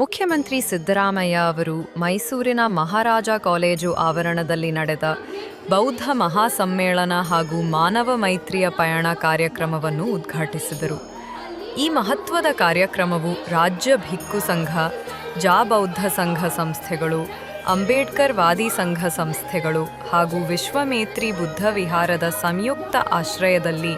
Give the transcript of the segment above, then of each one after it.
ಮುಖ್ಯಮಂತ್ರಿ ಸಿದ್ದರಾಮಯ್ಯ ಅವರು ಮೈಸೂರಿನ ಮಹಾರಾಜ ಕಾಲೇಜು ಆವರಣದಲ್ಲಿ ನಡೆದ ಬೌದ್ಧ ಮಹಾಸಮ್ಮೇಳನ ಹಾಗೂ ಮಾನವ ಮೈತ್ರಿಯ ಪಯಣ ಕಾರ್ಯಕ್ರಮವನ್ನು ಉದ್ಘಾಟಿಸಿದರು. ಈ ಮಹತ್ವದ ಕಾರ್ಯಕ್ರಮವು ರಾಜ್ಯ ಭಿಕ್ಕು ಸಂಘ, ಜಾ ಬೌದ್ಧ ಸಂಘ ಸಂಸ್ಥೆಗಳು, ಅಂಬೇಡ್ಕರ್ ವಾದಿ ಸಂಘ ಸಂಸ್ಥೆಗಳು ಹಾಗೂ ವಿಶ್ವಮೇತ್ರಿ ಬುದ್ಧ ವಿಹಾರದ ಸಂಯುಕ್ತ ಆಶ್ರಯದಲ್ಲಿ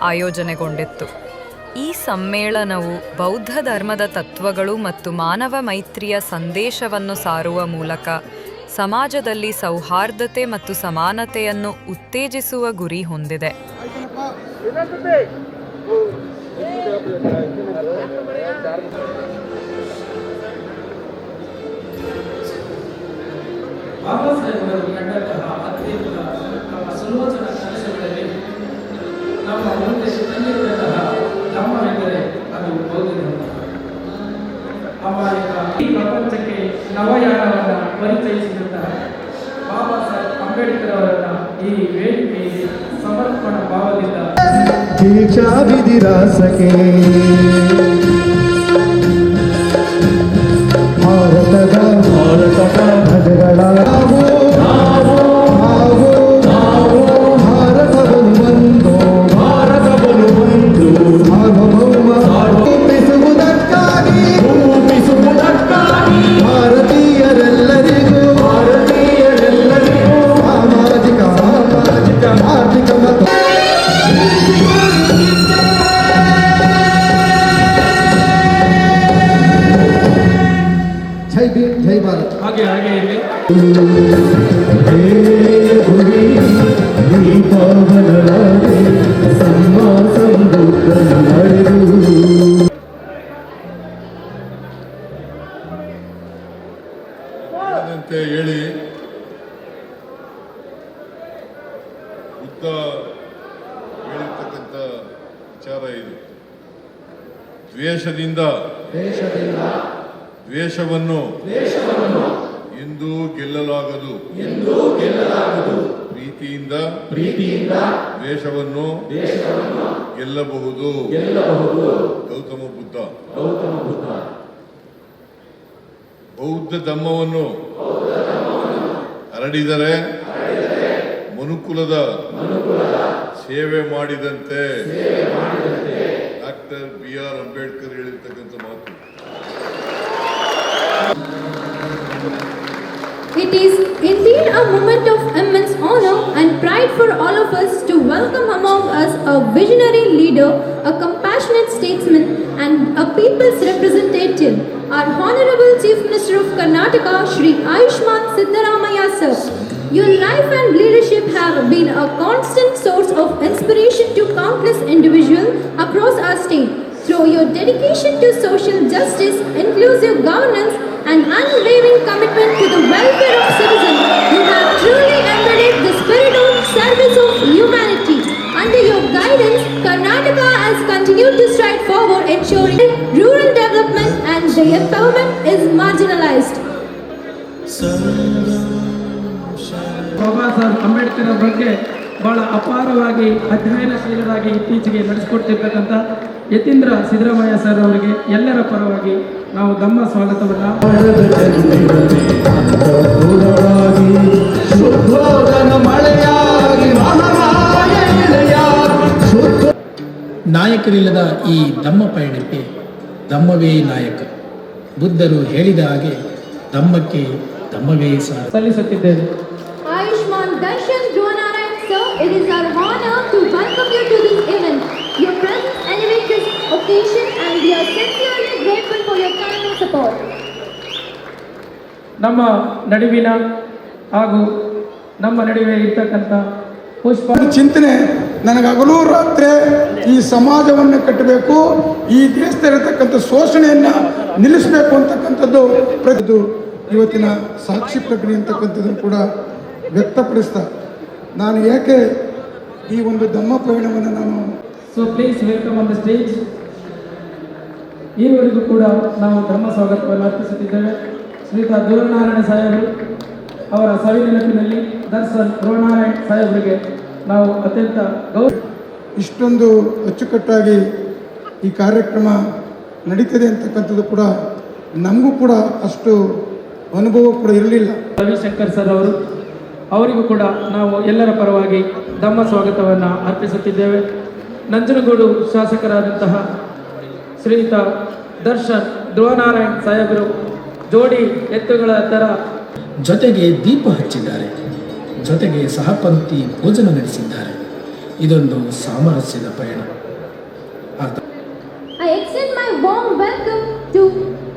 ಆಯೋಜನೆಗೊಂಡಿತ್ತು. ಈ ಸಮ್ಮೇಳನವು ಬೌದ್ಧ ಧರ್ಮದ ತತ್ವಗಳು ಮತ್ತು ಮಾನವ ಮೈತ್ರಿಯ ಸಂದೇಶವನ್ನು ಸಾರುವ ಮೂಲಕ ಸಮಾಜದಲ್ಲಿ ಸೌಹಾರ್ದತೆ ಮತ್ತು ಸಮಾನತೆಯನ್ನು ಉತ್ತೇಜಿಸುವ ಗುರಿ ಹೊಂದಿದೆ. ಬಾಬಾ ಈ ಪ್ರಪಂಚಕ್ಕೆ ನವಯಾನವನ್ನು ಪರಿಚಯಿಸಿದಂತಹ ಬಾಬಾ ಸಾಹೇಬ್ ಅಂಬೇಡ್ಕರ್ ಅವರನ್ನ ಈ ವೇದಿಕೆಯಲ್ಲಿ ಸಮರ್ಪಣ ಭಾವದಿಂದ ಬುದ್ಧ ಹೇಳಿರ್ತಕ್ಕಂಥ ವಿಚಾರ ಇದು. ದ್ವೇಷದಿಂದ ದ್ವೇಷದಿಂದ ದ್ವೇಷವನ್ನು ಎಂದೂ ಗೆಲ್ಲಲಾಗದು. ಎಂದೂ ಗೆಲ್ಲಲಾಗದು. ಪ್ರೀತಿಯಿಂದ ಪ್ರೀತಿಯಿಂದ ದ್ವೇಷವನ್ನು ಗೆಲ್ಲಬಹುದು. ಗೆಲ್ಲಬಹುದು. ಗೌತಮ ಬುದ್ಧ. ಗೌತಮ ಬುದ್ಧ. ಬೌದ್ಧ ಧಮ್ಮವನ್ನು ಹರಡಿದರೆ ಮನುಕುಲದ ಸೇವೆ ಮಾಡಿದಂತೆ ಡಾಕ್ಟರ್ ಬಿ ಆರ್ ಅಂಬೇಡ್ಕರ್ ಹೇಳಿರ್ತಕ್ಕಂಥ ಮಾತು. Indeed a moment of immense honor and pride for all of us to welcome among us a visionary leader, a compassionate statesman, and a people's representative, our Honorable Chief Minister of Karnataka, Shri Ayushman Siddaramaya sir. Your life and leadership have been a constant source of inspiration to countless individuals across our state. Through your dedication to social justice, inclusive governance, and unwavering commitment to the welfare of citizens, you have truly embedded the spirit of service of humanity. Under your guidance, Karnataka has continued to stride forward, ensuring rural development and the empowerment is marginalized. Baba Saheb Ambedkar ಬಗ್ಗೆ ಬಹಳ ಅಪಾರವಾಗಿ ಅಧ್ಯಯನಶೀಲರಾಗಿ ಇತ್ತೀಚೆಗೆ ನಡೆಸಿಕೊಡ್ತಿರ್ತಕ್ಕಂಥ Yathindra Siddaramaiah sir ಅವರಿಗೆ ಎಲ್ಲರ ಪರವಾಗಿ ನಾವು ನಮ್ಮ ಸ್ವಾಗತವನ್ನು ನಾಯಕರಿಲ್ಲದ ಈ ಧಮ್ಮ ಪಯಣಕ್ಕೆ ಧಮ್ಮವೇ ನಾಯಕ. ಬುದ್ಧರು ಹೇಳಿದ ಹಾಗೆ ಧಮ್ಮಕ್ಕೆ ಧಮ್ಮವೇ ಸಾರ. ಸಲ್ಲಿಸುತ್ತಿದ್ದೇವೆ. ನಮ್ಮ ನಡುವಿನ ಹಾಗೂ ನಮ್ಮ ನಡುವೆ ಇರ್ತಕ್ಕಂಥ ಪುಷ್ಪ ಚಿಂತನೆ ನನಗೆ ಹಗಲು ರಾತ್ರಿ ಈ ಸಮಾಜವನ್ನು ಕಟ್ಟಬೇಕು ಈ ದೇಶದಲ್ಲಿರ್ತಕ್ಕಂಥ ಶೋಷಣೆಯನ್ನು ನಿಲ್ಲಿಸಬೇಕು ಅಂತಕ್ಕಂಥದ್ದು ಪ್ರತಿದು ಇವತ್ತಿನ ಸಾಕ್ಷಿ ಪ್ರಕ್ರಿಯೆ ಅಂತಕ್ಕಂಥದ್ದನ್ನು ಕೂಡ ವ್ಯಕ್ತಪಡಿಸ್ತಾ ನಾನು ಏಕೆ ಈ ಒಂದು ಧಮ್ಮ ಪಯಣವನ್ನು ನಾನು so please welcome on the stage ಈವರೆಗೂ ಕೂಡ ನಾವು ಧರ್ಮ ಸ್ವಾಗತವನ್ನು ಅರ್ಪಿಸುತ್ತಿದ್ದೇವೆ. ಶ್ರೀಯುತ ಧ್ರುವನಾರಾಯಣ ಸಾಹೇಬರು ಅವರ ಸವಿನೆನಪಿನಲ್ಲಿ ದರ್ಶನ್ ಧ್ರುವನಾರಾಯಣ ಸಾಹೇಬರಿಗೆ ನಾವು ಅತ್ಯಂತ ಗೌರವ ಇಷ್ಟೊಂದು ಅಚ್ಚುಕಟ್ಟಾಗಿ ಈ ಕಾರ್ಯಕ್ರಮ ನಡೀತದೆ ಅಂತಕ್ಕಂಥದ್ದು ಕೂಡ ನಮಗೂ ಕೂಡ ಅಷ್ಟು ಅನುಭವ ಕೂಡ ಇರಲಿಲ್ಲ. ರವಿಶಂಕರ್ ಸರ್ ಅವರು ಅವರಿಗೂ ಕೂಡ ನಾವು ಎಲ್ಲರ ಪರವಾಗಿ ತಮ್ಮ ಸ್ವಾಗತವನ್ನು ಅರ್ಪಿಸುತ್ತಿದ್ದೇವೆ. ನಂಜನಗೂಡು ಶಾಸಕರಾದಂತಹ ಶ್ರೀಯುತ ದರ್ಶನ್ ಧ್ರುವನಾರಾಯಣ್ ಸಾಹೇಬರು ಜೋಡಿ ಎತ್ತುಗಳ ತರ ಜೊತೆಗೆ ದೀಪ ಹಚ್ಚಿದ್ದಾರೆ. ಜೊತೆಗೆ ಸಹಪಂಕ್ತಿ ಭೋಜನ ನಡೆಸಿದ್ದಾರೆ. ಇದೊಂದು ಸಾಮರಸ್ಯದ ಪಯಣ. ಆತ I extend my warm welcome to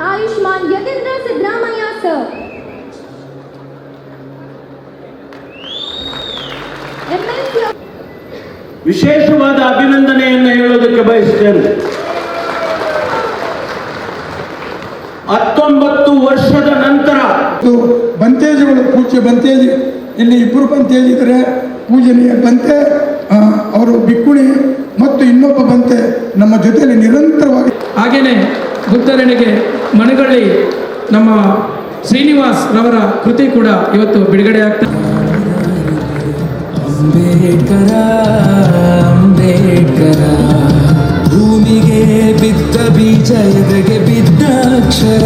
Ayushman Yatindra Sidramaya sir. ವಿಶೇಷವಾದ ಅಭಿನಂದನೆಯನ್ನು ಹೇಳೋದಕ್ಕೆ ಬಯಸ್ತೇನೆ ಹತ್ತೊಂಬತ್ತು ವರ್ಷದ ನಂತರ ಬಂತೇಜುಗಳು ಬಂತೇಜಿಗಳು ಪೂಜ್ಯ ಬಂತೇಜಿ. ಇಲ್ಲಿ ಇಬ್ಬರು ಬಂತೇಜಿ ಇದ್ರೆ ಪೂಜನೀಯ ಬಂತೆ ಅವರು ಬಿಕ್ಕುಣಿ ಮತ್ತು ಇನ್ನೊಬ್ಬ ಬಂತೆ ನಮ್ಮ ಜೊತೆಯಲ್ಲಿ ನಿರಂತರವಾಗಿ ಹಾಗೆಯೇ ಬುದ್ಧರಣಿಗೆ ಮಣಗಳ್ಳಿ ನಮ್ಮ ಶ್ರೀನಿವಾಸ್ ರವರ ಕೃತಿ ಕೂಡ ಇವತ್ತು ಬಿಡುಗಡೆ ಆಗ್ತದೆ ಅಂಬೇಡ್ಕರ ಅಂಬೇಡ್ಕರ ಭೂಮಿಗೆ ಬಿದ್ದ ಬೀಜ ಎದೆಗೆ ಬಿದ್ದ ಅಕ್ಷರ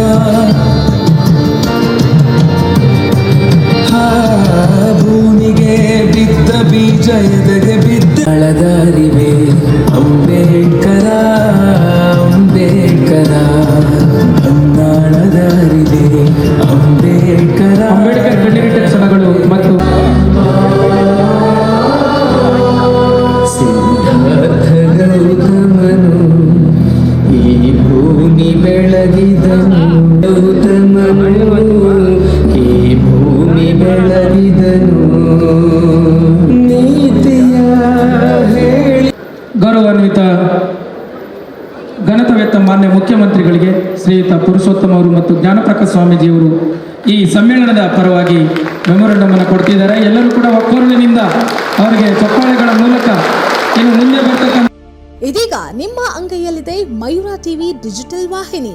ಹಾ, ಭೂಮಿಗೆ ಬಿದ್ದ ಬೀಜ ಎದೆಗೆ ಬಿದ್ದ ಬೆಳಗಿದನು ಗೌತಮನು ಈ ಭೂಮಿ ಬೆಳಗಿದನು ಗೌರವಾನ್ವಿತ ಘನತವೆತ್ತ ಮಾನ್ಯ ಮುಖ್ಯಮಂತ್ರಿಗಳಿಗೆ, ಶ್ರೀಯುತ ಪುರುಷೋತ್ತಮ ಅವರು ಮತ್ತು ಜ್ಞಾನಪ್ರಕಾಶ್ ಸ್ವಾಮೀಜಿಯವರು ಈ ಸಮ್ಮೇಳನದ ಪರವಾಗಿ ಮೆಮೊರಂಡಮ್ ಅನ್ನು ಕೊಡ್ತಿದ್ದಾರೆ. ಎಲ್ಲರೂ ಕೂಡ ಒಕ್ಕೊರಲಿನಿಂದ ಅವರಿಗೆ ಚಪ್ಪಾಳೆಗಳ ಮೂಲಕ ಇನ್ನು ಮುಂದೆ ಬರ್ತಕ್ಕಂಥ ಇದೀಗ ನಿಮ್ಮ ಅಂಗೈಯಲ್ಲಿದೆ ಮಯೂರ ಟಿವಿ ಡಿಜಿಟಲ್ ವಾಹಿನಿ.